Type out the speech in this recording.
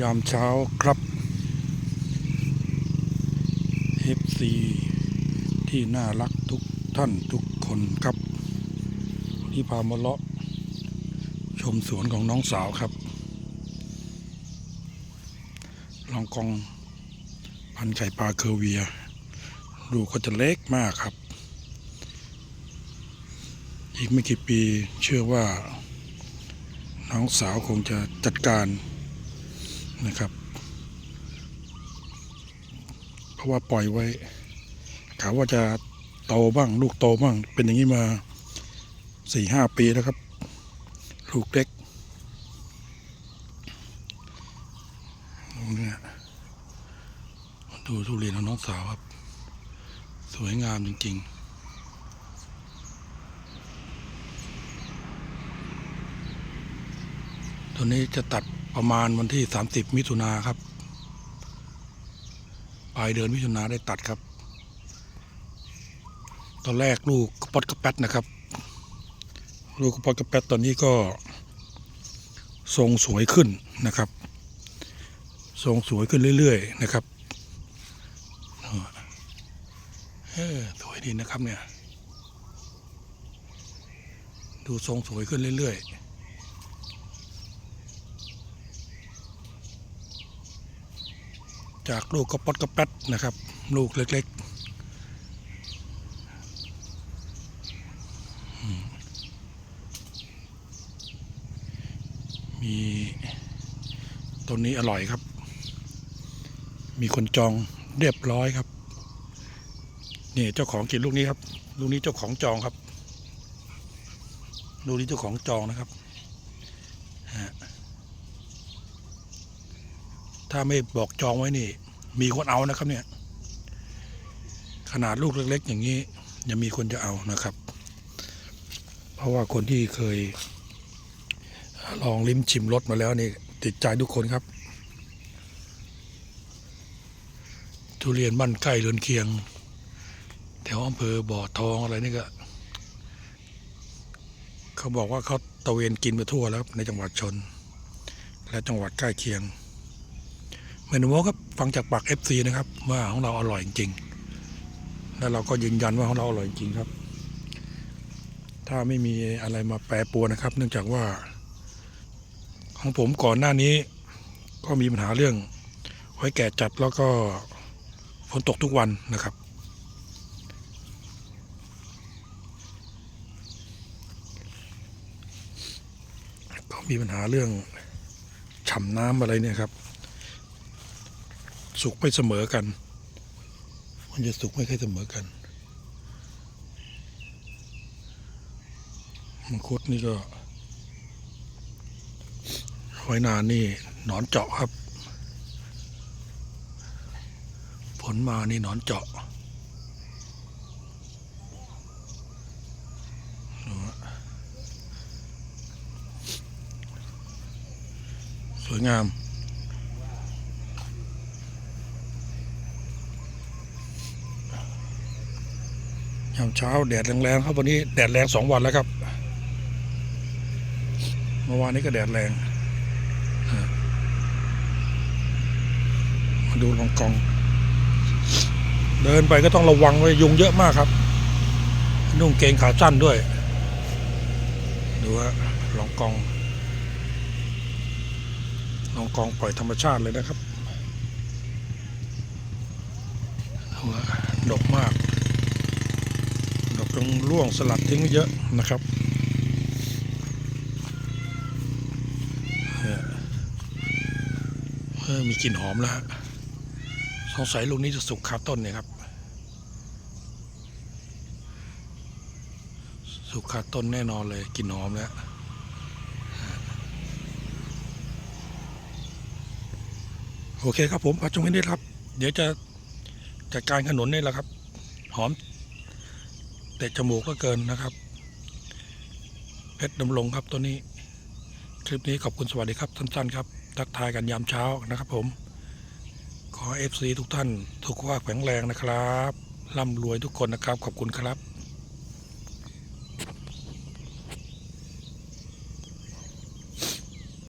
ยามเช้าครับ FC ที่น่ารักทุกท่านทุกคนครับ ที่พามาเลาะ ชมสวนของน้องสาวครับ ลองกองพันไข่ปลาเคอร์เวีย ดูก็จะเล็กมากครับ อีกไม่กี่ปีเชื่อว่า น้องสาวคงจะจัดการ นะครับ เพราะว่าปล่อยไว้กะว่าจะโตบ้าง ลูกโตบ้าง เป็นอย่างนี้มาสี่ห้าปีแล้วครับ ลูกเล็กดูเนี่ยดูทุเรียนของน้องสาวครับ สวยงามจริง ๆตัวนี้จะตัด ประมาณวันที่ 30 มิถุนาครับ ปลายเดือนมิถุนาได้ตัดครับ ตอนแรกลูกกระปอดกระแปดนะครับ ลูกกระปอดกระแปดตอนนี้ก็ทรงสวยขึ้นนะครับ ทรงสวยขึ้นเรื่อย ๆ นะครับเออสวยดีนะครับเนี่ย ดูทรงสวยขึ้นเรื่อย ๆ จากลูกกระปดกระแป๊ดนะครับ ลูกเล็กๆมมีต้นนี้อร่อยครับ มีคนจองเรียบร้อยครับ นี่เจ้าของกินลูกนี้ครับ ลูกนี้เจ้าของจองครับ ลูกนี้เจ้าของจองนะครับฮะ ถ้าไม่บอกจองไว้นี่ มีคนเอานะครับเนี่ย ขนาดลูกเล็ก ๆ อย่างนี้ยังมีคนจะเอานะครับ เพราะว่าคนที่เคย ลองลิ้มชิมรสมาแล้วนี่ ติดใจทุกคนครับ ทุเรียนบ้านใกล้เรือนเคียง แถวอำเภอบ่อทองอะไรนี่ก็ เขาบอกว่าเขาตะเวนกินไปทั่วแล้วในจังหวัดชน และจังหวัดใกล้เคียง เมนูโมครับฟังจากปาก FC นะครับ ว่าของเราอร่อยจริงแล้วเราก็ยืนยันว่าของเราอร่อยจริงครับ ถ้าไม่มีอะไรมาแปรปรวนนะครับ เนื่องจากว่า ของผมก่อนหน้านี้ ก็มีปัญหาเรื่องไว้แก่จัดแล้วก็ฝนตกทุกวันนะครับก็มีปัญหาเรื่องฉ่ำน้ำอะไรเนี่ยครับ สุกไม่เสมอกัน มันจะสุกไม่ค่อยเสมอกันมังคุดนี่ก็หอยนานนี่หนอนเจาะครับ ผลมานี่หนอนเจาะดูฮะสวยงาม ยามเช้าแดดแรงๆครับวันนี้แดดแรงสองวันแล้วครับเมื่อวานนี้ก็แดดแรงมาดูลองกอง เดินไปก็ต้องระวังไว้ยุงเยอะมากครับ นุ่งเกงขาสั้นด้วย ดูว่าลองกองลองกองปล่อยธรรมชาติเลยนะครับดูว่า กตรงร่วงสลัดทิ้งไว้เยอะนะครับเนี่ยเออมีกลิ่นหอมแล้วฮะสงสัยลูกนี้จะสุกคาต้นเนี่ยครับ สุกคาต้นแน่นอนเลยกลิ่นหอมแล้วโอเคครับผมปัจจุบันนี้ครับ เดี๋ยวจะจัดการขนุนนี่แหละครับ หอม ตะจมูกก็เกินนะครับ เพชรดำรงครับตัวนี้ คลิปนี้ขอบคุณสวัสดีครับสั้นๆครับ ทักทายกันยามเช้านะครับผม ขอเอฟซีทุกท่านทุกว่าแข็งแรงนะครับร่ำรวยทุกคนนะครับ ขอบคุณครับ